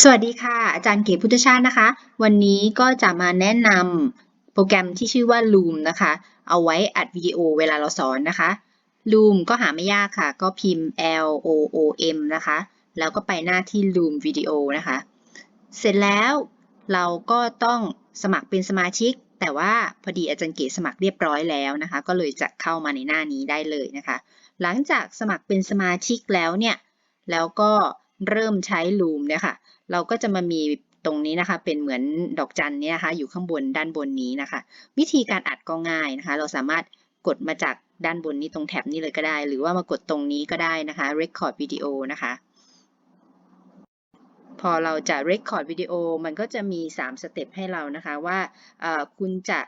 สวัสดีค่ะ อาจารย์เก๋พุทธชาตินะคะ วันนี้ก็จะมาแนะนำโปรแกรมที่ชื่อว่า Loom นะคะ เอาไว้อัดวิดีโอเวลาเราสอนนะคะ Loom ก็หาไม่ยากค่ะ ก็พิมพ์ L O O M นะคะ แล้วก็ไปหน้าที่ Loom Video นะคะ เสร็จแล้วเราก็ต้องสมัครเป็นสมาชิก แต่ว่าพอดีอาจารย์เก๋สมัครเรียบร้อยแล้วนะคะ ก็เลยจะเข้ามาในหน้านี้ได้เลยนะคะ หลังจากสมัครเป็นสมาชิกแล้วเนี่ย แล้วก็ เริ่มใช้ Loom เนี่ยค่ะ เราก็จะมามีตรงนี้นะคะ เป็นเหมือนดอกจันเนี่ยนะคะ อยู่ข้างบนด้านบนนี้นะคะ วิธีการอัดก็ง่ายนะคะ เราสามารถกดมาจากด้านบนนี้ตรงแท็บนี้เลยก็ได้ หรือว่ามากดตรงนี้ก็ได้นะคะ record video นะคะ พอเราจะ record video มันก็จะมี 3 สเต็ปให้เรานะคะว่าคุณจะ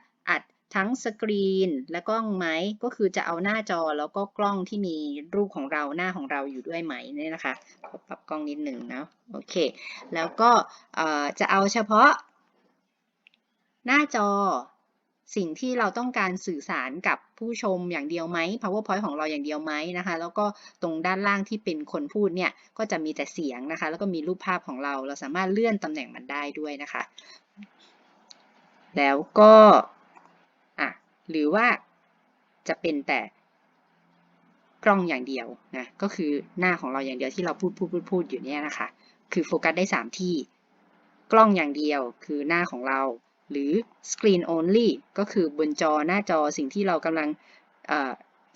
ทั้งสกรีนและกล้องไหมก็คือจะเอาหน้าจอแล้วก็กล้องที่มีรูปของเราหน้าของเราอยู่ด้วยไหมเนี่ยนะคะขอปรับกล้องนิดหนึ่งนะโอเค แล้วก็จะเอาเฉพาะ หน้าจอสิ่งที่เราต้องการสื่อสารกับผู้ชมอย่างเดียวไหม powerpoint ของเราอย่างเดียวไหมนะคะ แล้วก็ตรงด้านล่างที่เป็นคนพูดเนี่ย ก็จะมีแต่เสียงนะคะ แล้วก็มีรูปภาพของเรา เราสามารถเลื่อนตำแหน่งมันได้ด้วยนะคะ แล้วก็ หรือว่าจะเป็นแต่กล้องอย่างเดียวนะก็คือหน้าของเราอย่างเดียวที่เราพูดพูดพูดพูดอยู่เนี่ยนะคะ คือโฟกัสได้ 3 ที่ กล้องอย่างเดียวคือหน้าของเรา หรือ screen only ก็คือบนจอหน้าจอสิ่งที่เรากำลัง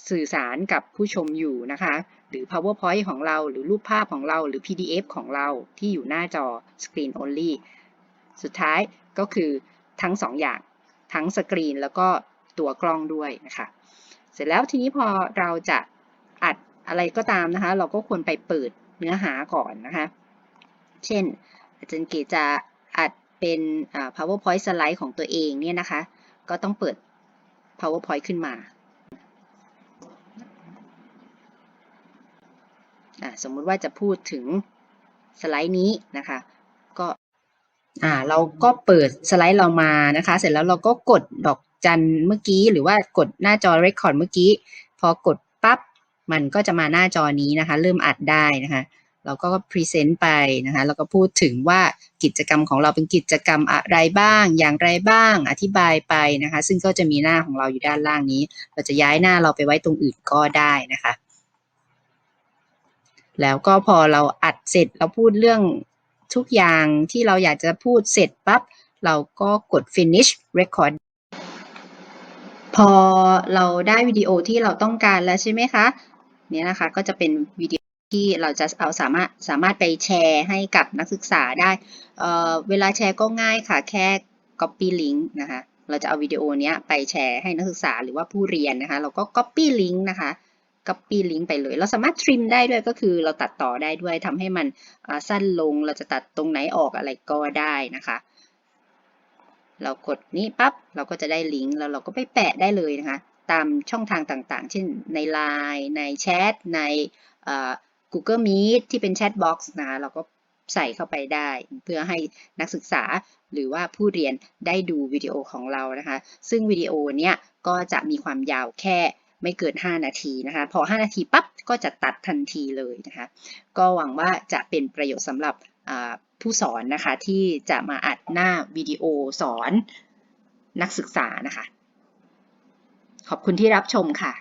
สื่อสารกับผู้ชมอยู่นะคะ หรือ powerpoint ของเรา หรือรูปภาพของเรา หรือ pdf ของเราที่อยู่หน้าจอ screen only สุดท้ายก็คือทั้ง 2 อย่างทั้งสกรีนแล้วก็ ตัวกล้องด้วยนะคะ เสร็จแล้วทีนี้พอเราจะอัดอะไรก็ตามนะคะ เราก็ควรไปเปิดเนื้อหาก่อนนะคะ เช่น อาจารย์เกจะอัดเป็น powerpoint สไลด์ของตัวเองเนี่ยนะคะ ก็ต้องเปิด powerpoint ขึ้นมา สมมุติว่าจะพูดถึงสไลด์นี้นะคะ ก็ อ่า เราก็เปิดสไลด์เรามานะคะ เสร็จแล้วเราก็กดดอก จันเมื่อกี้ หรือว่ากดหน้าจอ Record เมื่อกี้ พอกดปั๊บมันก็จะมาหน้าจอนี้นะคะ เริ่มอัดได้นะคะเราก็พรีเซนต์ไปนะคะแล้วก็พูดถึงว่ากิจกรรมของเราเป็นกิจกรรมอะไรบ้าง อย่างไรบ้าง อธิบายไปนะคะ ซึ่งก็จะมีหน้าของเราอยู่ด้านล่างนี้ เราจะย้ายหน้าเราไปไว้ตรงอื่นก็ได้นะคะ แล้วก็พอเราอัดเสร็จเราพูดเรื่องทุกอย่างที่เราอยากจะพูดเสร็จปั๊บเราก็กด finish record พอเราได้วิดีโอที่เราต้องการแล้วใช่ไหมคะเนี่ยนะคะก็จะเป็นวิดีโอที่เราจะเอาสามารถสามารถไปแชร์ให้กับนักศึกษาได้เเวลาแชร์ก็ง่ายค่ะแค่ copy link นะคะเราจะเอาวิดีโอนี้ไปแชร์ให้นักศึกษาหรือว่าผู้เรียนนะคะ เราก็ copy link นะคะ copy link ไปเลย เราสามารถ trim ได้ด้วยก็คือเราตัดต่อได้ด้วยทำให้มันสั้นลงเราจะตัดตรงไหนออกอะไรก็ได้นะคะ เรากดนี้ปั๊บเราก็จะได้ลิงก์แล้วเราก็ไปแปะได้เลยนะคะ ตามช่องทางต่างๆ เช่นใน Line ในแชทใน Google Meet ที่เป็นแชทบ็อกซ์นะคะเราก็ใส่เข้าไปได้ เพื่อให้นักศึกษาหรือว่าผู้เรียนได้ดูวิดีโอของเรานะคะ ซึ่งวิดีโอเนี้ยก็จะมีความยาวแค่ไม่เกิน 5 นาทีนะคะ พอ 5 นาทีปั๊บก็จะตัดทันทีเลยนะคะ ก็หวังว่าจะเป็นประโยชน์สำหรับ ผู้สอนนะคะ ที่จะมาอัดหน้าวิดีโอสอนนักศึกษานะคะ ขอบคุณที่รับชมค่ะ